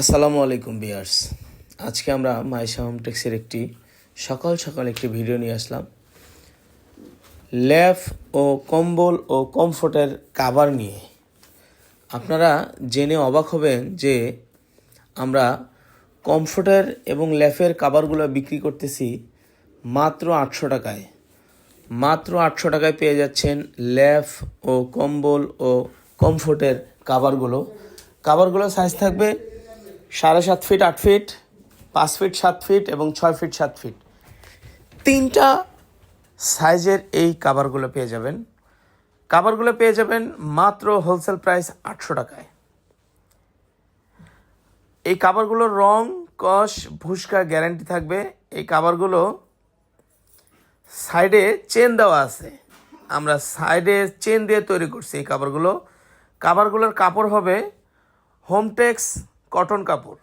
আসসালামু আলাইকুম বিয়ার্স আজকে আমরা মাইশা হোমটেক্সের একটি সকাল সকাল একটি ভিডিও নিয়ে আসলাম। ল্যাফ ও কম্বল ও কমফোর্টের কাভার নিয়ে। আপনারা জেনে অবাক হবেন যে আমরা কমফোর্টের এবং ল্যাফের কাভারগুলো বিক্রি করতেছি মাত্র আটশো টাকায়। মাত্র আটশো টাকায় পেয়ে যাচ্ছেন ল্যাফ ও কম্বল ও কমফোর্টের কাভারগুলো কাভারগুলো সাইজ থাকবে সাড়ে সাত ফিট আট ফিট পাঁচ ফিট সাত ফিট এবং ছয় ফিট সাত ফিট তিনটা সাইজের এই কাভারগুলো পেয়ে যাবেন। কাভারগুলো পেয়ে যাবেন মাত্র হোলসেল প্রাইস আটশো টাকায়। এই কাভারগুলোর রং কস ভুসকা গ্যারান্টি থাকবে। এই কাভারগুলো সাইডে চেন দেওয়া আছে। আমরা সাইডে চেন দিয়ে তৈরি করছি এই কাপড়গুলো কাপড়গুলোর কাপড় হবে হোমটেক্স কটন কাপড়।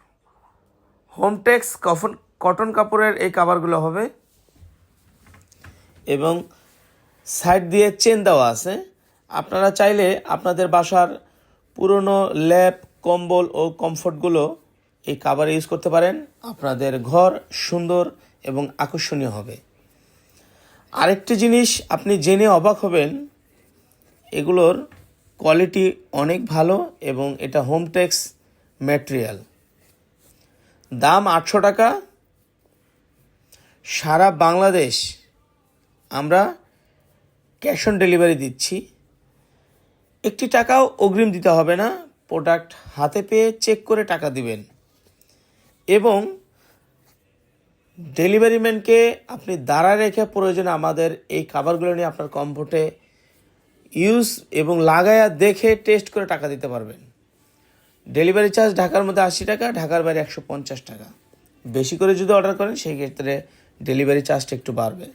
হোমটেক্স কফন, কটন কাপড়ের এই কাপড়গুলো হবে। এবং সাইড দিয়ে চেন দেওয়া আছে। আপনারা চাইলে আপনাদের বাসার পুরনো ল্যাপ কম্বল ও কমফোর্টগুলো এই কাভারে ইউজ করতে পারেন। আপনাদের ঘর সুন্দর এবং আকর্ষণীয় হবে। আরেকটি জিনিস আপনি জেনে অবাক হবেন, এগুলোর কোয়ালিটি অনেক ভালো এবং এটা হোমটেক্স ম্যাটেরিয়াল দাম আটশো টাকা। সারা বাংলাদেশ আমরা ক্যাশ অন ডেলিভারি দিচ্ছি। একটি টাকাও অগ্রিম দিতে হবে না। প্রোডাক্ট হাতে পেয়ে চেক করে টাকা দিবেন। এবং ডেলিভারি ম্যানকে আপনি দাঁড়া রেখে প্রয়োজনে আমাদের এই খাবারগুলো নিয়ে আপনার কমফোর্টে ইউজ এবং লাগায়া দেখে টেস্ট করে টাকা দিতে পারবেন। ডেলিভারি চার্জ ঢাকার মধ্যে আশি টাকা, ঢাকার বাইরে একশো পঞ্চাশ টাকা। বেশি করে যদি অর্ডার করেন, সেই ক্ষেত্রে ডেলিভারি চার্জটা একটু বাড়বে।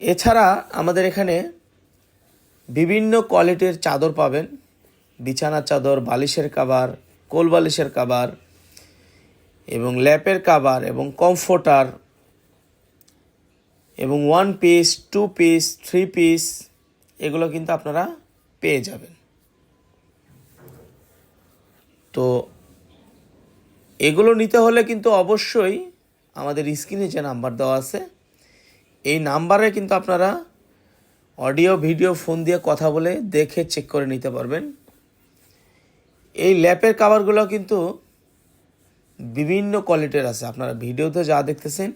এছাড়া আমাদের এখানে বিভিন্ন কোয়ালিটির চাদর পাবেন। বিছানার চাদর, বালিশের কাবার কোল বালিশের কাবার এবং ল্যাপের কাভার এবং কমফোর্টার এবং one piece two piece three piece এগুলো কিন্তু আপনারা পেয়ে যাবেন। এগুলো নিতে হলে কিন্তু অবশ্যই আমাদের স্ক্রিনে যে নাম্বার দেওয়া আছে, এই নাম্বারে কিন্তু আপনারা অডিও, ভিডিও, ফোন দিয়ে কথা বলে দেখে চেক করে নিতে পারবেন। এই ল্যাপের কাভারগুলো কিন্তু বিভিন্ন কোয়ালিটির আছে। আপনারা ভিডিওতে যা দেখতেছেন,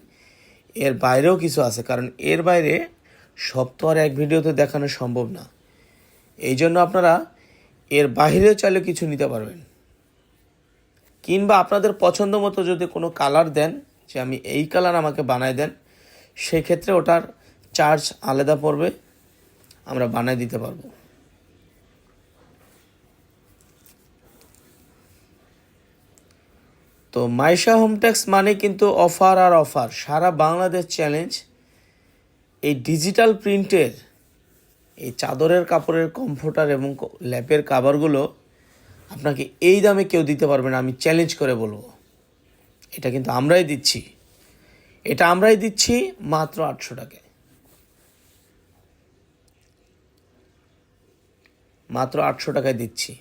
এর বাইরেও কিছু আছে, কারণ এর বাইরে সব তো আর এক ভিডিওতে দেখানো সম্ভব না। এই জন্য আপনারা এর বাইরেও চাইলে কিছু নিতে পারবেন। কিংবা আপনাদের পছন্দ মতো যদি কোনো কালার দেন, যে আমি এই কালার আমাকে বানায় দেন, সেক্ষেত্রে ওটার চার্জ আলাদা পড়বে, আমরা বানায় দিতে পারব। তো মাইশা হোমটেক্স মানে কিন্তু অফার আর অফার। সারা বাংলাদেশ চ্যালেঞ্জ, এই ডিজিটাল প্রিন্টের, এই চাদরের কাপড়ের, কমফোর্টার এবং ল্যাপের কাভারগুলো আপনাকে এই দামে কেউ দিতে পারবে না, আমি চ্যালেঞ্জ করে বলব। এটা কিন্তু আমরাই দিচ্ছি। এটা আমরাই দিচ্ছি মাত্র আটশো টাকায়। মাত্র আটশো টাকায় দিচ্ছি।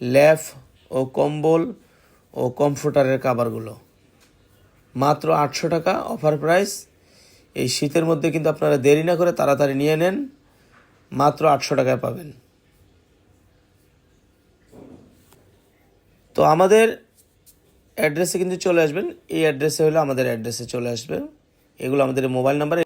ল্যাফ ও কম্বল ও কমফোর্টারের কাভারগুলো মাত্র আটশো টাকা অফার প্রাইস এই শীতের মধ্যে কিন্তু আপনারা দেরি না করে তাড়াতাড়ি নিয়ে নেন। মাত্র আটশো টাকায় পাবেন। তো আমাদের অ্যাড্রেসে কিন্তু চলে আসবেন। এই অ্যাড্রেসে হলে আমাদের অ্যাড্রেসে চলে আসবেন এগুলো আমাদের মোবাইল নাম্বার।